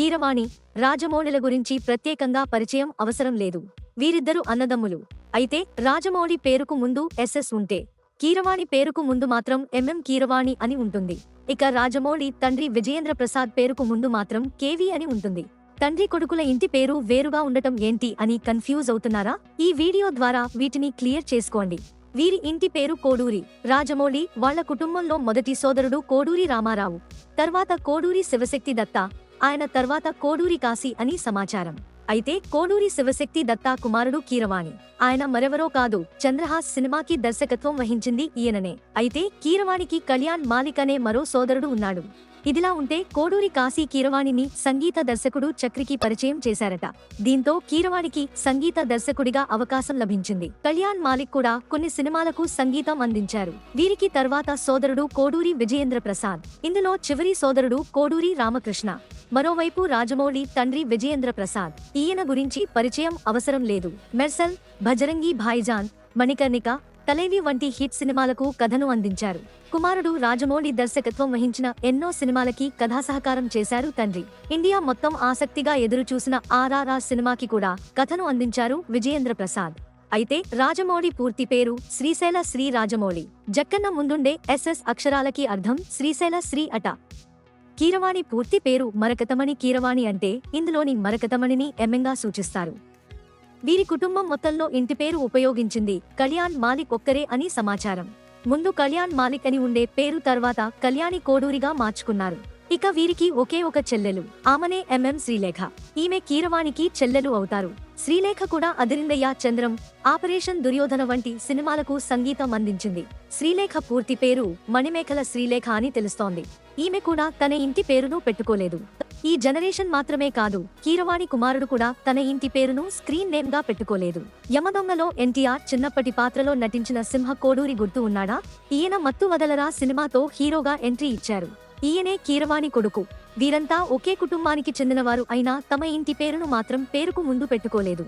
కీరవాణి రాజమౌళిల గురించి ప్రత్యేకంగా పరిచయం అవసరం లేదు. వీరిద్దరు అన్నదమ్ములు. అయితే రాజమౌళి పేరుకు ముందు ఎస్ఎస్ ఉంటే కీరవాణి పేరుకు ముందు మాత్రం ఎంఎం కీరవాణి అని ఉంటుంది. ఇక రాజమౌళి తండ్రి విజయేంద్ర ప్రసాద్ పేరుకు ముందు మాత్రం కేవి అని ఉంటుంది. తండ్రి కొడుకుల ఇంటి పేరు వేరుగా ఉండటం ఏంటి అని కన్ఫ్యూజ్ అవుతున్నారా? ఈ వీడియో ద్వారా వీటిని క్లియర్ చేసుకోండి. వీరి ఇంటి పేరు కోడూరి. రాజమౌళి వాళ్ళ కుటుంబంలో మొదటి సోదరుడు కోడూరి రామారావు. తర్వాత కోడూరి శివశక్తి దత్త. ఆయన తర్వాత కోడూరి కాశీ అని సమాచారం. అయితే కోడూరి శివశక్తి దత్తా కుమారుడు కీరవాణి. ఆయన మరెవరో కాదు చంద్రహాస్ సినిమాకి దర్శకత్వం వహించింది ఈయననే. అయితే కీరవాణికి కళ్యాణ్ మాలిక్ అనే మరో సోదరుడు ఉన్నాడు. ఇదిలా ఉంటే కోడూరి కాశీ కీరవాణిని సంగీత దర్శకుడు చక్రికి పరిచయం చేశారట. దీంతో కీరవాణికి సంగీత దర్శకుడిగా అవకాశం లభించింది. కళ్యాణ్ మాలిక్ కూడా కొన్ని సినిమాలకు సంగీతం అందించారు. వీరికి తర్వాత సోదరుడు కోడూరి విజయేంద్ర ప్రసాద్ ఇందులో చివరి సోదరుడు కోడూరి రామకృష్ణ మరోవైపు రాజమౌళి తండ్రి విజయేంద్ర ప్రసాద్. ఈయన గురించి పరిచయం అవసరం లేదు. మెర్సల్ భజరంగి భాయిజాన్ మణికర్ణిక తలేవి వంటి హిట్ సినిమాలకు కథను అందించారు. కుమారుడు రాజమౌళి దర్శకత్వం వహించిన ఎన్నో సినిమాలకి కథాసహకారం చేశారు తండ్రి. ఇండియా మొత్తం ఆసక్తిగా ఎదురుచూసిన ఆర్ఆర్ఆర్ సినిమాకి కూడా కథను అందించారు విజయేంద్ర ప్రసాద్. అయితే రాజమౌళి పూర్తి పేరు శ్రీశైల శ్రీ రాజమౌళి. జక్కన్న ముందుండే ఎస్ఎస్ అక్షరాలకి అర్థం శ్రీశైల శ్రీ అట. కీరవాణి పూర్తి పేరు మరకతమణి కీరవాణి అంటే ఇందులోని మరకతమణిని ఎమ్మెంగా సూచిస్తారు. వీరి కుటుంబం మొత్తంలో ఇంటి పేరు ఉపయోగించింది కళ్యాణ్ మాలిక్ ఒక్కరే అని సమాచారం. ముందు కళ్యాణ్ మాలిక్ అని ఉండే పేరు తర్వాత కళ్యాణి కోడూరిగా మార్చుకున్నారు. ఇక వీరికి ఒకే ఒక చెల్లెలు ఆమెనే ఎంఎం శ్రీలేఖ. ఈమె కీరవాణికి చెల్లెలు అవుతారు. శ్రీలేఖ కూడా అదిరిందయ్య చంద్రం ఆపరేషన్ దుర్యోధన వంటి సినిమాలకు సంగీతం అందించింది. శ్రీలేఖ పూర్తి పేరు మణిమేఖల శ్రీలేఖ అని తెలుస్తోంది. ఈమె కూడా తన ఇంటి పేరును పెట్టుకోలేదు. ఈ జనరేషన్ మాత్రమే కాదు కీరవాణి కుమారుడు కూడా తన ఇంటి పేరును స్క్రీన్ నేమ్గా పెట్టుకోలేదు. యమదొంగలో ఎన్టీఆర్ చిన్నప్పటి పాత్రలో నటించిన సింహ కోడూరి గుర్తు ఉన్నాడా? ఈయన మత్తు వదలరా సినిమాతో హీరోగా ఎంట్రీ ఇచ్చారు. ఈయనే కీరవాణి కొడుకు. వీరంతా ఒకే కుటుంబానికి చెందినవారు అయినా తమ ఇంటి పేరును మాత్రం పేరుకు ముందు పెట్టుకోలేదు.